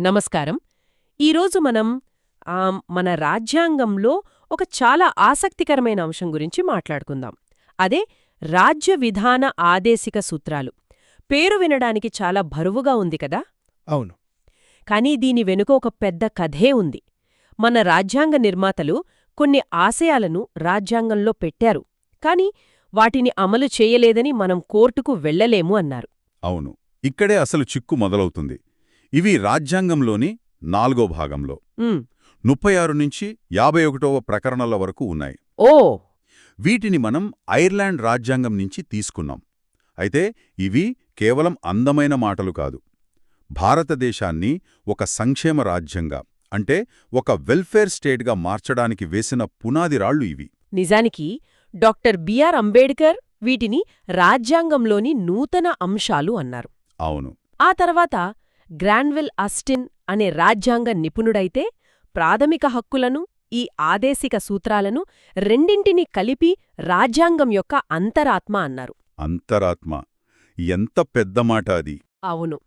నమస్కారం. ఈరోజు మనం మన రాజ్యాంగంలో ఒక చాలా ఆసక్తికరమైన అంశం గురించి మాట్లాడుకుందాం. అదే రాజ్య విధాన ఆదేశిక సూత్రాలు. పేరు వినడానికి చాలా బరువుగా ఉంది కదా? అవును. కానీ దీని వెనుక ఒక పెద్ద కథే ఉంది. మన రాజ్యాంగ నిర్మాతలు కొన్ని ఆశయాలను రాజ్యాంగంలో పెట్టారు. కాని వాటిని అమలు చేయలేదని మనం కోర్టుకు వెళ్ళలేము అన్నారు. అవును. ఇక్కడే అసలు చిక్కు మొదలవుతుంది. ఇవి రాజ్యాంగంలోని నాలుగో భాగంలో. ముప్పై ఆరు నుంచి యాభై ఒకటవ ప్రకరణల వరకు ఉన్నాయి. ఓ! వీటిని మనం ఐర్లాండ్ రాజ్యాంగం నుంచి తీసుకున్నాం. అయితే ఇవి కేవలం అందమైన మాటలు కాదు. భారతదేశాన్ని ఒక సంక్షేమ రాజ్యంగా అంటే ఒక వెల్ఫేర్ స్టేట్గా మార్చడానికి వేసిన పునాది రాళ్ళు ఇవి. నిజానికి డాక్టర్ బిఆర్ అంబేడ్కర్ వీటిని రాజ్యాంగంలోని నూతన అంశాలు అన్నారు. అవును. ఆ తర్వాత గ్రాన్విల్ అస్టిన్ అనే రాజ్యాంగ నిపుణుడైతే ప్రాథమిక హక్కులను ఈ ఆదేశిక సూత్రాలను రెండింటినీ కలిపి రాజ్యాంగం యొక్క అంతరాత్మ అన్నారు. అంతరాత్మ. ఎంత పెద్ద మాట అది. అవును.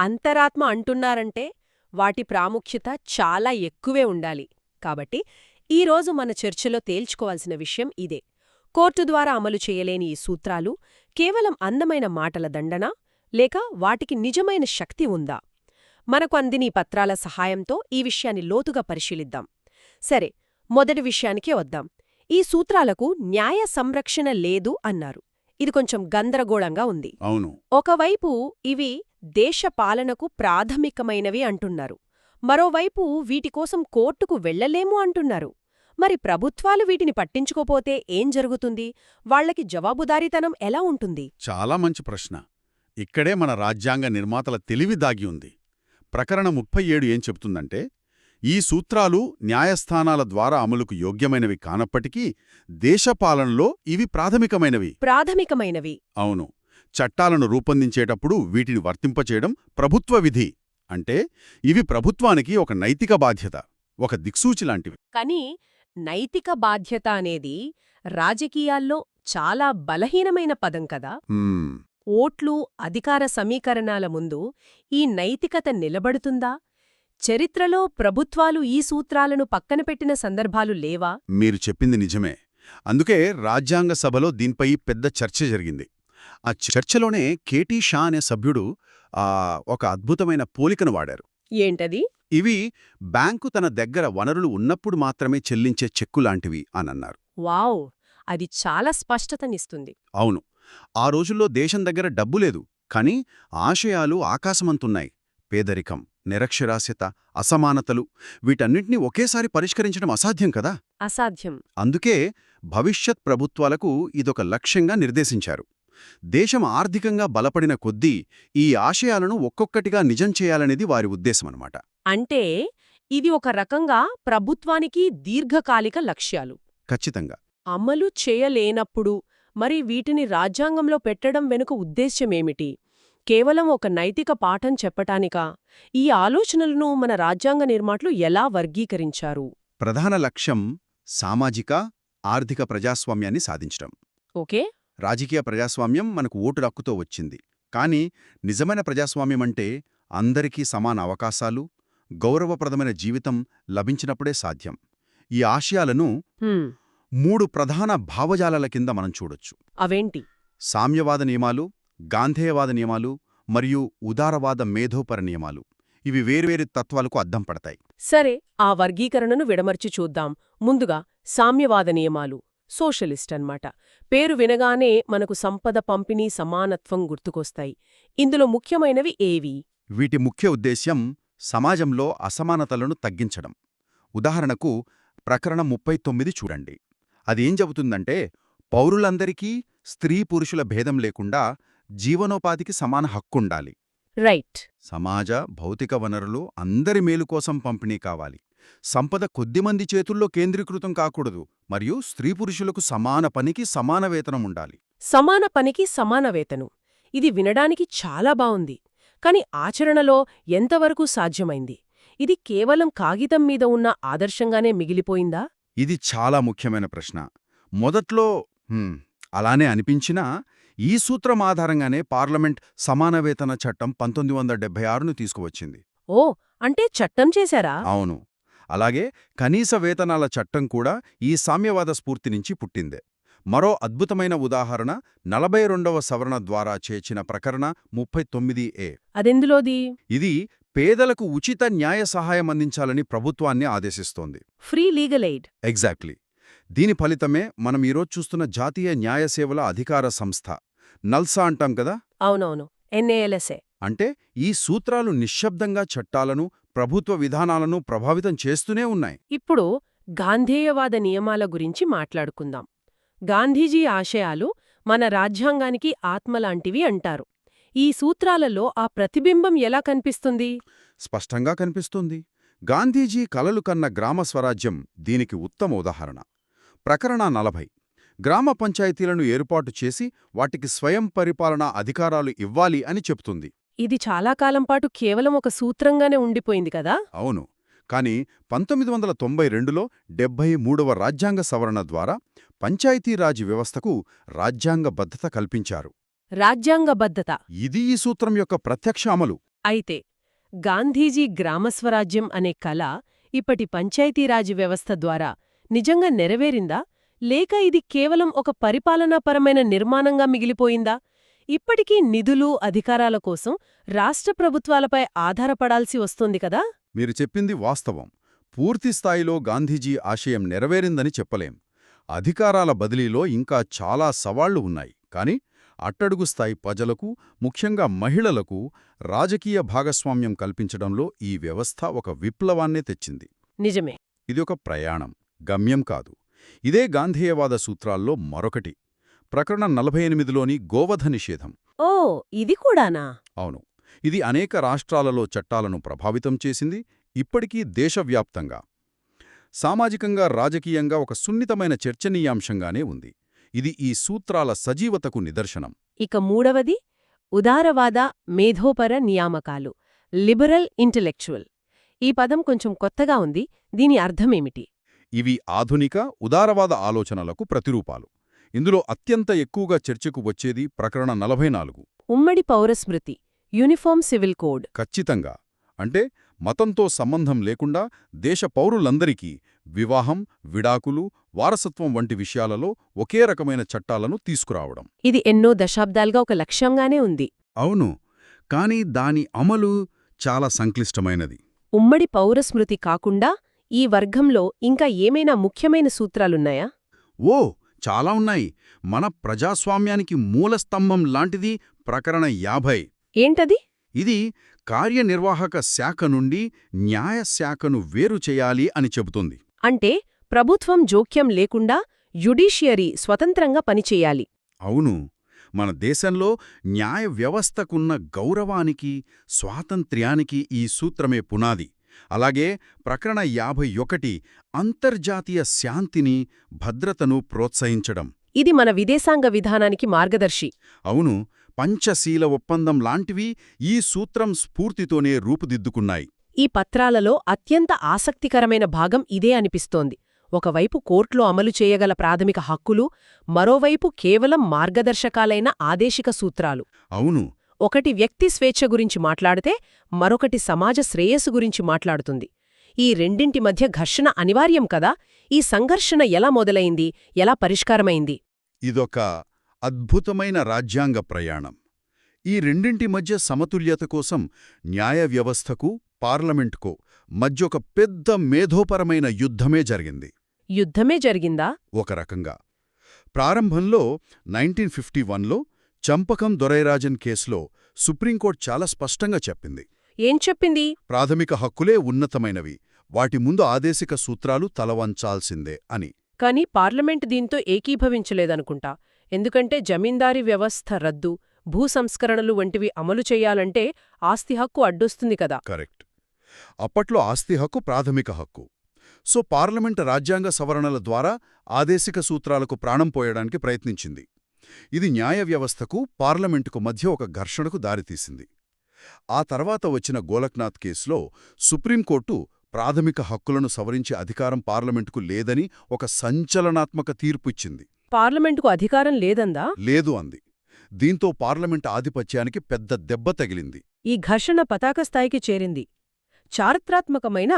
అంతరాత్మ అంటున్నారంటే వాటి ప్రాముఖ్యత చాలా ఎక్కువే ఉండాలి. కాబట్టి ఈరోజు మన చర్చలో తేల్చుకోవాల్సిన విషయం ఇదే. కోర్టు ద్వారా అమలు చేయలేని ఈ సూత్రాలు కేవలం అందమైన మాటల దండన? లేక వాటికి నిజమైన శక్తి ఉందా? మనకు అందిన పత్రాల సహాయంతో ఈ విషయాన్ని లోతుగా పరిశీలిద్దాం. సరే మొదటి విషయానికే వద్దాం. ఈ సూత్రాలకు న్యాయ సంరక్షణ లేదు అన్నారు. ఇది కొంచెం గందరగోళంగా ఉంది. అవును. ఒకవైపు ఇవి దేశ పాలనకు ప్రాథమికమైనవి అంటున్నారు. మరోవైపు వీటికోసం కోర్టుకు వెళ్ళలేము అంటున్నారు. మరి ప్రభుత్వాలు వీటిని పట్టించుకోపోతే ఏం జరుగుతుంది? వాళ్ళకి జవాబుదారీతనం ఎలా ఉంటుంది? చాలా మంచి ప్రశ్న. ఇక్కడే మన రాజ్యాంగ నిర్మాతల తెలివి దాగి ఉంది. ప్రకరణ ముప్పై ఏడు ఏం చెబుతుందంటే ఈ సూత్రాలు న్యాయస్థానాల ద్వారా అమలుకు యోగ్యమైనవి కానప్పటికీ దేశపాలనలో ఇవి ప్రాథమికమైనవి. ప్రాథమికమైనవి. అవును. చట్టాలను రూపొందించేటప్పుడు వీటిని వర్తింపచేయడం ప్రభుత్వ విధి. అంటే ఇవి ప్రభుత్వానికి ఒక నైతిక బాధ్యత ఒక దిక్సూచి లాంటివి. కానీ నైతిక బాధ్యత అనేది రాజకీయాల్లో చాలా బలహీనమైన పదం కదా. ఓట్లు అధికార సమీకరణాల ముందు ఈ నైతికత నిలబడుతుందా? చరిత్రలో ప్రభుత్వాలు ఈ సూత్రాలను పక్కన పెట్టిన సందర్భాలు లేవా? మీరు చెప్పింది నిజమే. అందుకే రాజ్యాంగ సభలో దీనిపై పెద్ద చర్చ జరిగింది. ఆ చర్చలోనే కేటీ షా అనే సభ్యుడు ఆ, ఒక అద్భుతమైన పోలికను వాడారు. ఏంటది? ఇవి బ్యాంకు తన దగ్గర వనరులు ఉన్నప్పుడు మాత్రమే చెల్లించే చెక్కులాంటివి అనన్నారు. వావ్! అది చాలా స్పష్టతనిస్తుంది. అవును. ఆ రోజుల్లో దేశం దగ్గర డబ్బు లేదు కాని ఆశయాలు ఆకాశమంతున్నాయి. పేదరికం నిరక్షరాస్యత అసమానతలు వీటన్నింటినీ ఒకేసారి పరిష్కరించడం అసాధ్యం కదా? అసాధ్యం. అందుకే భవిష్యత్ ప్రభుత్వాలకు ఇదొక లక్ష్యంగా నిర్దేశించారు. దేశం ఆర్థికంగా బలపడిన కొద్దీ ఈ ఆశయాలను ఒక్కొక్కటిగా నిజం చేయాలనేది వారి ఉద్దేశమన్నమాట. అంటే ఇది ఒక రకంగా ప్రభుత్వానికి దీర్ఘకాలిక లక్ష్యాలు. ఖచ్చితంగా. అమలు చేయలేనప్పుడు మరి వీటిని రాజ్యాంగంలో పెట్టడం వెనుక ఉద్దేశ్యమేమిటి? కేవలం ఒక నైతిక పాఠం చెప్పటానికా? ఈ ఆలోచనలను మన రాజ్యాంగ నిర్మాట్లు ఎలా వర్గీకరించారు? ప్రధాన లక్ష్యం సామాజిక ఆర్థిక ప్రజాస్వామ్యాన్ని సాధించడం ఓకే. రాజకీయ ప్రజాస్వామ్యం మనకు ఓటు హక్కుతో వచ్చింది. కానీ నిజమైన ప్రజాస్వామ్యం అంటే అందరికీ సమాన అవకాశాలు గౌరవప్రదమైన జీవితం లభించినప్పుడే సాధ్యం. ఈ ఆశయాలను మూడు ప్రధాన భావజాలాల కింద మనం చూడొచ్చు. అవేంటి? సామ్యవాద నియమాలు గాంధేయవాద నియమాలు మరియు ఉదారవాద మేధోపర నియమాలు. ఇవి వేర్వేరు తత్వాలకు అద్దం పడతాయి. సరే ఆ వర్గీకరణను విడమర్చి చూద్దాం. ముందుగా సామ్యవాద నియమాలు సోషలిస్ట్ అన్నమాట. పేరు వినగానే మనకు సంపద పంపిణీ సమానత్వం గుర్తుకొస్తాయి. ఇందులో ముఖ్యమైనవి ఏవి? వీటి ముఖ్య ఉద్దేశ్యం సమాజంలో అసమానతలను తగ్గించడం. ఉదాహరణకు ప్రకరణ ముప్పై తొమ్మిది చూడండి. అదేం చెబుతుందంటే పౌరులందరికీ స్త్రీ పురుషుల భేదం లేకుండా జీవనోపాధికి సమాన హక్కుండాలి. రైట్. సమాజ భౌతిక వనరులు అందరి మేలు కోసం పంపిణీ కావాలి. సంపద కొద్దిమంది చేతుల్లో కేంద్రీకృతం కాకూడదు. మరియు స్త్రీ పురుషులకు సమాన పనికి సమాన వేతనం ఉండాలి. సమాన పనికి సమాన వేతనం. ఇది వినడానికి చాలా బావుంది. కాని ఆచరణలో ఎంతవరకు సాధ్యమైంది? ఇది కేవలం కాగితం మీద ఉన్న ఆదర్శంగానే మిగిలిపోయిందా? ఇది చాలా ముఖ్యమైన ప్రశ్న. మొదట్లో అలానే అనిపించినా ఈ సూత్రం ఆధారంగానే పార్లమెంట్ సమాన వేతన చట్టం పంతొమ్మిది వందల డెబ్బై ఆరును తీసుకువచ్చింది. ఓ అంటే చట్టం చేశారా? అవును. అలాగే కనీస వేతనాల చట్టం కూడా ఈ సామ్యవాద స్ఫూర్తి నుంచి పుట్టిందే. మరో అద్భుతమైన ఉదాహరణ నలభై రెండవ సవరణ ద్వారా చేర్చిన ప్రకరణ ముప్పై తొమ్మిది ఏ. అదెందులోది? ఇది పేదలకు ఉచిత న్యాయ సహాయం అందించాలని ప్రభుత్వాన్ని ఆదేశిస్తోంది. ఫ్రీ లీగల్ ఎయిడ్ ఎగ్జాక్ట్లీ దీని ఫలితమే మనం ఈరోజు చూస్తున్న జాతీయ న్యాయ సేవల అధికార సంస్థ. నల్సా అంటాం కదా? అవునవును. ఎన్ఏఎల్ఎస్ఏ. అంటే ఈ సూత్రాలు నిశ్శబ్దంగా చట్టాలను ప్రభుత్వ విధానాలను ప్రభావితం చేస్తూనే ఉన్నాయి. ఇప్పుడు గాంధేయవాద నియమాల గురించి మాట్లాడుకుందాం. గాంధీజీ ఆశయాలు మన రాజ్యాంగానికి ఆత్మలాంటివి అంటారు. ఈ సూత్రాలలో ఆ ప్రతిబింబం ఎలా కనిపిస్తుంది? స్పష్టంగా కనిపిస్తుంది. గాంధీజీ కలలు కన్న గ్రామ స్వరాజ్యం దీనికి ఉత్తమ ఉదాహరణ. ప్రకరణ నలభై. గ్రామ పంచాయతీలను ఏర్పాటు చేసి వాటికి స్వయం పరిపాలనా అధికారాలు ఇవ్వాలి అని చెప్తుంది. ఇది చాలా కాలం పాటు కేవలం ఒక సూత్రంగానే ఉండిపోయింది కదా? అవును. కాని పంతొమ్మిది వందల తొంభై రెండులో డెబ్బై మూడవ రాజ్యాంగ సవరణ ద్వారా పంచాయతీరాజ్ వ్యవస్థకు రాజ్యాంగబద్ధత కల్పించారు. రాజ్యాంగబద్ధత. ఇది ఈ సూత్రం యొక్క ప్రత్యక్ష అమలు. అయితే గాంధీజీ గ్రామస్వరాజ్యం అనే కళ ఇప్పటి పంచాయతీరాజ్ వ్యవస్థ ద్వారా నిజంగా నెరవేరిందా? లేక ఇది కేవలం ఒక పరిపాలనాపరమైన నిర్మాణంగా మిగిలిపోయిందా? ఇప్పటికీ నిధులు అధికారాల కోసం రాష్ట్ర ప్రభుత్వాలపై ఆధారపడాల్సి వస్తోంది కదా? మీరు చెప్పింది వాస్తవం. పూర్తి స్థాయిలో గాంధీజీ ఆశయం నెరవేరిందని చెప్పలేం. అధికారాల బదిలీలో ఇంకా చాలా సవాళ్ళు ఉన్నాయి. కాని అట్టడుగు స్థాయి ప్రజలకు ముఖ్యంగా మహిళలకు రాజకీయ భాగస్వామ్యం కల్పించడంలో ఈ వ్యవస్థ ఒక విప్లవాన్నే తెచ్చింది. నిజమే. ఇది ఒక ప్రయాణం గమ్యం కాదు. ఇదే గాంధేయవాద సూత్రాల్లో మరొకటి. ప్రకరణ నలభై ఎనిమిదిలోని గోవధ నిషేధం. ఓ ఇది కూడానా? అవును. ఇది అనేక రాష్ట్రాలలో చట్టాలను ప్రభావితం చేసింది ఇప్పటికీ దేశవ్యాప్తంగా. సామాజికంగా రాజకీయంగా ఒక సున్నితమైన చర్చనీయాంశంగానే ఉంది. ఇది ఈ సూత్రాల సజీవతకు నిదర్శనం. ఇక మూడవది ఉదారవాద మేధోపర నియామకాలు లిబరల్ ఇంటెలెక్చువల్. ఈ పదం కొంచెం కొత్తగా ఉంది దీని అర్థమేమిటి? ఇవి ఆధునిక ఉదారవాద ఆలోచనలకు ప్రతిరూపాలు. ఇందులో అత్యంత ఎక్కువగా చర్చకు వచ్చేది ప్రకరణ నలభై ఉమ్మడి పౌరస్మృతి యూనిఫామ్ సివిల్ కోడ్. ఖచ్చితంగా. అంటే మతంతో సంబంధం లేకుండా దేశ పౌరులందరికీ వివాహం విడాకులు వారసత్వం వంటి విషయాలలో ఒకే రకమైన చట్టాలను తీసుకురావడం. ఇది ఎన్నో దశాబ్దాలుగా ఒక లక్ష్యంగానే ఉంది. అవును కాని దాని అమలు చాలా సంక్లిష్టమైనది. ఉమ్మడి పౌరస్మృతి కాకుండా ఈ వర్గంలో ఇంకా ఏమైనా ముఖ్యమైన సూత్రాలున్నాయా? ఓ చాలా ఉన్నాయి. మన ప్రజాస్వామ్యానికి మూలస్తంభం లాంటిది ప్రకరణ యాభై. ఏంటది? ఇది కార్యనిర్వాహక శాఖ నుండి న్యాయ శాఖను వేరు చేయాలి అని చెబుతుంది. అంటే ప్రభుత్వం జోక్యం లేకుండా యుడిషియరీ స్వతంత్రంగా పనిచేయాలి. అవును మన దేశంలో న్యాయ వ్యవస్థకున్న గౌరవానికి స్వాతంత్ర్యానికి ఈ సూత్రమే పునాది. అలాగే ప్రకరణ యాభై ఒకటి అంతర్జాతీయ శాంతిని భద్రతను ప్రోత్సహించడం. ఇది మన విదేశాంగ విధానానికి మార్గదర్శి. అవును పంచశీల ఒప్పందం లాంటివి ఈ సూత్రం స్ఫూర్తితోనే రూపుదిద్దుకున్నాయి. ఈ పత్రాలలో అత్యంత ఆసక్తికరమైన భాగం ఇదే అనిపిస్తోంది. ఒకవైపు కోర్టులో అమలు చేయగల ప్రాథమిక హక్కులు మరోవైపు కేవలం మార్గదర్శకాలైన ఆదేశిక సూత్రాలు. అవును. ఒకటి వ్యక్తి స్వేచ్ఛ గురించి మాట్లాడితే మరొకటి సమాజ శ్రేయస్సు గురించి మాట్లాడుతుంది. ఈ రెండింటి మధ్య ఘర్షణ అనివార్యం కదా? ఈ సంఘర్షణ ఎలా మొదలైంది? ఎలా పరిష్కారమైంది? ఇదొక అద్భుతమైన రాజ్యాంగ ప్రయాణం. ఈ రెండింటి మధ్య సమతుల్యత కోసం న్యాయ వ్యవస్థకు పార్లమెంటుకో మధ్య ఒక పెద్ద మేధోపరమైన యుద్ధమే జరిగింది. యుద్ధమే జరిగిందా? ఒక రకంగా. ప్రారంభంలో నైన్టీన్ ఫిఫ్టీ వన్లో చంపకం దొరైరాజన్ కేసులో సుప్రీంకోర్టు చాలా స్పష్టంగా చెప్పింది. ఏం చెప్పింది? ప్రాథమిక హక్కులే ఉన్నతమైనవి. వాటి ముందు ఆదేశిక సూత్రాలు తలవంచాల్సిందే అని. కాని పార్లమెంట్ దీంతో ఏకీభవించలేదనుకుంటా. ఎందుకంటే జమీందారీ వ్యవస్థ రద్దు భూ సంస్కరణలు వంటివి అమలు చేయాలంటే ఆస్తి హక్కు అడ్డొస్తుంది కదా. కరెక్ట్. అప్పట్లో ఆస్తి హక్కు ప్రాథమిక హక్కు. సో పార్లమెంటు రాజ్యాంగ సవరణల ద్వారా ఆదేశిక సూత్రాలకు ప్రాణం పోయడానికి ప్రయత్నించింది. ఇది న్యాయ వ్యవస్థకు పార్లమెంటుకు మధ్య ఒక ఘర్షణకు దారితీసింది. ఆ తర్వాత వచ్చిన గోలక్నాథ్ కేసులో సుప్రీంకోర్టు ప్రాథమిక హక్కులను సవరించే అధికారం పార్లమెంటుకు లేదని ఒక సంచలనాత్మక తీర్పు ఇచ్చింది. పార్లమెంటుకు అధికారం లేదందా? లేదు అంది. దీంతో పార్లమెంట్ ఆధిపత్యానికి పెద్ద దెబ్బ తగిలింది. ఈ ఘర్షణ పతాక స్థాయికి చేరింది. చారిత్రాత్మకమైన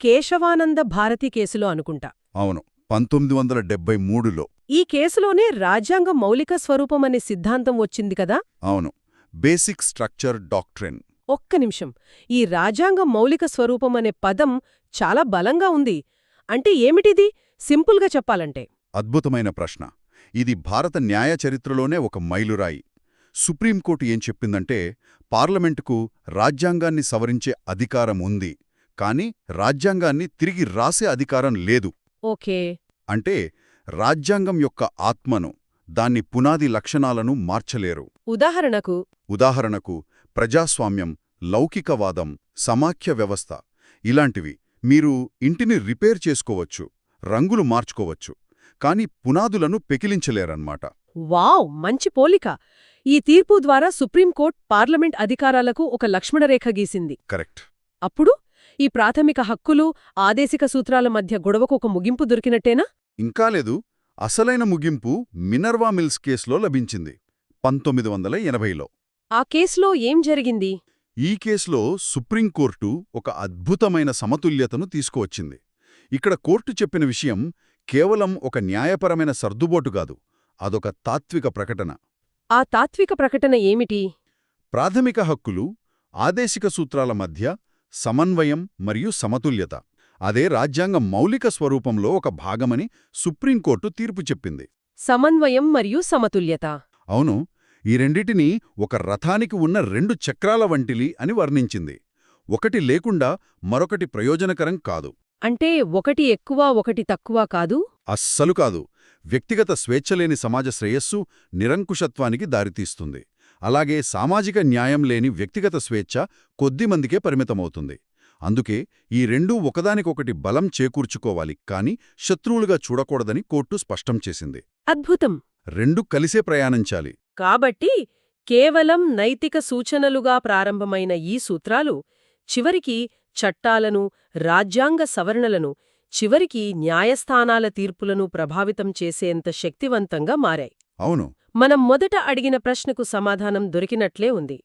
కేశవానంద భారతి కేసులో అనుకుంటా. అవును పంతొమ్మిది వందల డెబ్బై మూడులో. ఈ కేసులోనే రాజ్యాంగ మౌలిక స్వరూపమనే సిద్ధాంతం వచ్చింది కదా? అవును బేసిక్ స్ట్రక్చర్ డాక్ట్రిన్. ఒక్క నిమిషం. ఈ రాజ్యాంగ మౌలిక స్వరూపమనే పదం చాలా బలంగా ఉంది. అంటే ఏమిటిది? సింపుల్గా చెప్పాలంటే. అద్భుతమైన ప్రశ్న. ఇది భారత న్యాయ చరిత్రలోనే ఒక మైలురాయి. సుప్రీంకోర్టు ఏం చెప్పిందంటే పార్లమెంటుకు రాజ్యాంగాన్ని సవరించే అధికారం ఉంది కాని రాజ్యాంగాన్ని తిరిగి రాసే అధికారం లేదు. ఓకే. అంటే రాజ్యాంగం యొక్క ఆత్మను దాన్ని పునాది లక్షణాలను మార్చలేరు. ఉదాహరణకు? ఉదాహరణకు ప్రజాస్వామ్యం లౌకికవాదం సమాఖ్య వ్యవస్థ ఇలాంటివి. మీరు ఇంటిని రిపేర్ చేసుకోవచ్చు రంగులు మార్చుకోవచ్చు. కాని పునాదులను పెకిలించలేరన్నమాట. వావ్! మంచి పోలిక. ఈ తీర్పు ద్వారా సుప్రీంకోర్టు పార్లమెంట్ అధికారాలకు ఒక లక్ష్మణరేఖ గీసింది. కరెక్ట్. అప్పుడు ఈ ప్రాథమిక హక్కులు ఆదేశిక సూత్రాల మధ్య గొడవకు ఒక ముగింపు దొరికినట్టేనా? ఇంకా లేదు. అసలైన ముగింపు మినర్వా మిల్స్ కేసులో లభించింది. పంతొమ్మిది వందల ఎనభైలో. ఆ కేసులో ఏం జరిగింది? ఈ కేసులో సుప్రీంకోర్టు ఒక అద్భుతమైన సమతుల్యతను తీసుకువచ్చింది. ఇక్కడ కోర్టు చెప్పిన విషయం కేవలం ఒక న్యాయపరమైన సర్దుబాటు కాదు అదొక తాత్విక ప్రకటన. ఆ తాత్విక ప్రకటన ఏమిటి? ప్రాథమిక హక్కులు ఆదేశిక సూత్రాల మధ్య సమన్వయం మరియు సమతుల్యత. అదే రాజ్యాంగ మౌలిక స్వరూపంలో ఒక భాగమని సుప్రీంకోర్టు తీర్పు చెప్పింది. సమన్వయం మరియు సమతుల్యత. అవును ఈ రెండిటినీ ఒక రథానికి ఉన్న రెండు చక్రాల వంటిలి అని వర్ణించింది. ఒకటి లేకుండా మరొకటి ప్రయోజనకరం కాదు. అంటే ఒకటి ఎక్కువ ఒకటి తక్కువ కాదు? అస్సలు కాదు. వ్యక్తిగత స్వేచ్ఛలేని సమాజ శ్రేయస్సు నిరంకుశత్వానికి దారితీస్తుంది. అలాగే సామాజిక న్యాయం లేని వ్యక్తిగత స్వేచ్ఛ కొద్దిమందికే పరిమితమవుతుంది. అందుకే ఈ రెండూ ఒకదానికొకటి బలం చేకూర్చుకోవాలి కాని శత్రువులుగా చూడకూడదని కోర్టు స్పష్టం చేసింది. అద్భుతం! రెండు కలిసే ప్రయాణించాలి. కాబట్టి కేవలం నైతిక సూచనలుగా ప్రారంభమైన ఈ సూత్రాలు చివరికి చట్టాలను రాజ్యాంగ సవరణలను చివరికి న్యాయస్థానాల తీర్పులను ప్రభావితం చేసేంత శక్తివంతంగా మారాయి. అవును. మనం మొదట అడిగిన ప్రశ్నకు సమాధానం దొరికినట్లే ఉంది.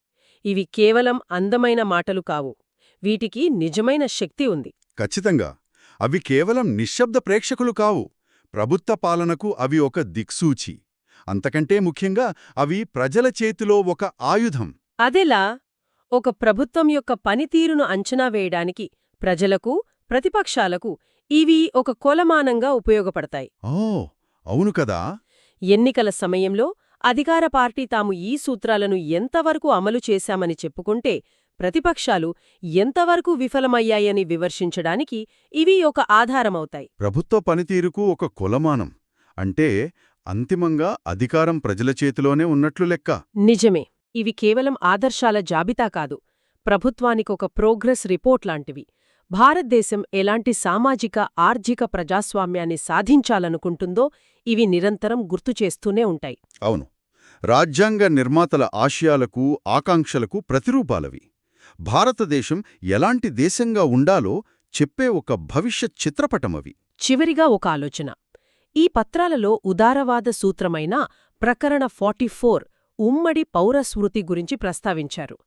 ఇవి కేవలం అందమైన మాటలు కావు. వీటికి నిజమైన శక్తి ఉంది. ఖచ్చితంగా. అవి కేవలం నిశ్శబ్ద ప్రేక్షకులు కావు. ప్రభుత్వ పాలనకు అవి ఒక దిక్సూచి. అంతకంటే ముఖ్యంగా అవి ప్రజల చేతిలో ఒక ఆయుధం. అదెలా? ఒక ప్రభుత్వం యొక్క పనితీరును అంచనా వేయడానికి ప్రజలకు ప్రతిపక్షాలకు ఇవి ఒక కొలమానంగా ఉపయోగపడతాయి. ఓ అవును కదా? ఎన్నికల సమయంలో అధికార పార్టీ తాము ఈ సూత్రాలను ఎంతవరకు అమలు చేశామని చెప్పుకుంటే ప్రతిపక్షాలు ఎంతవరకు విఫలమయ్యాయని విమర్శించడానికి ఇవి ఒక ఆధారమవుతాయి. ప్రభుత్వ పనితీరుకు ఒక కొలమానం. అంటే అంతిమంగా అధికారం ప్రజల చేతిలోనే ఉన్నట్లు లెక్క. నిజమే. ఇవి కేవలం ఆదర్శాల జాబితా కాదు ప్రభుత్వానికొక ప్రోగ్రెస్ రిపోర్ట్ లాంటివి. భారతదేశం ఎలాంటి సామాజిక ఆర్థిక ప్రజాస్వామ్యాన్ని సాధించాలనుకుంటుందో ఇవి నిరంతరం గుర్తుచేస్తూనే ఉంటాయి. అవును. రాజ్యాంగ నిర్మాతల ఆశయాలకు ఆకాంక్షలకు ప్రతిరూపాలవి. భారతదేశం ఎలాంటి దేశంగా ఉండాలో చెప్పే ఒక భవిష్యత్ చిత్రపటమవి. చివరిగా ఒక ఆలోచన. ఈ పత్రాలలో ఉదారవాద సూత్రమైన ప్రకరణ ఫార్టీ ఉమ్మడి పౌరస్మృతి గురించి ప్రస్తావించారు.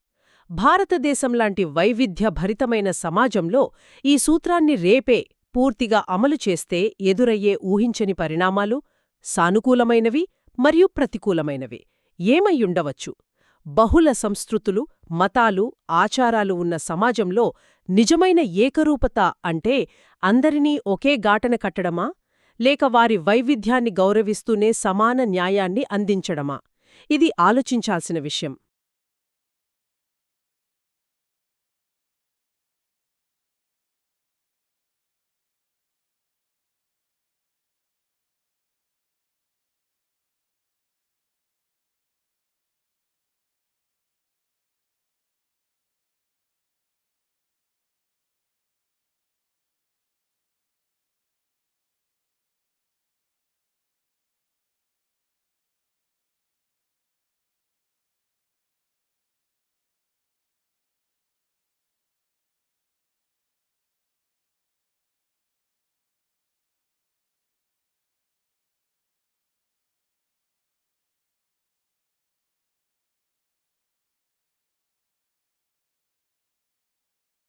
భారతదేశంలాంటి వైవిధ్యభరితమైన సమాజంలో ఈ సూత్రాన్ని రేపే పూర్తిగా అమలు చేస్తే ఎదురయ్యే ఊహించని పరిణామాలు సానుకూలమైనవి మరియు ప్రతికూలమైనవి. ఏమయ్యుండవచ్చు? బహుళ సంస్కృతులు మతాలు ఆచారాలు ఉన్న సమాజంలో నిజమైన ఏకరూపత అంటే అందరినీ ఒకే గాటన కట్టడమా? లేక వారి వైవిధ్యాన్ని గౌరవిస్తూనే సమాన న్యాయాన్ని అందించడమా? ఇది ఆలోచించాల్సిన విషయం.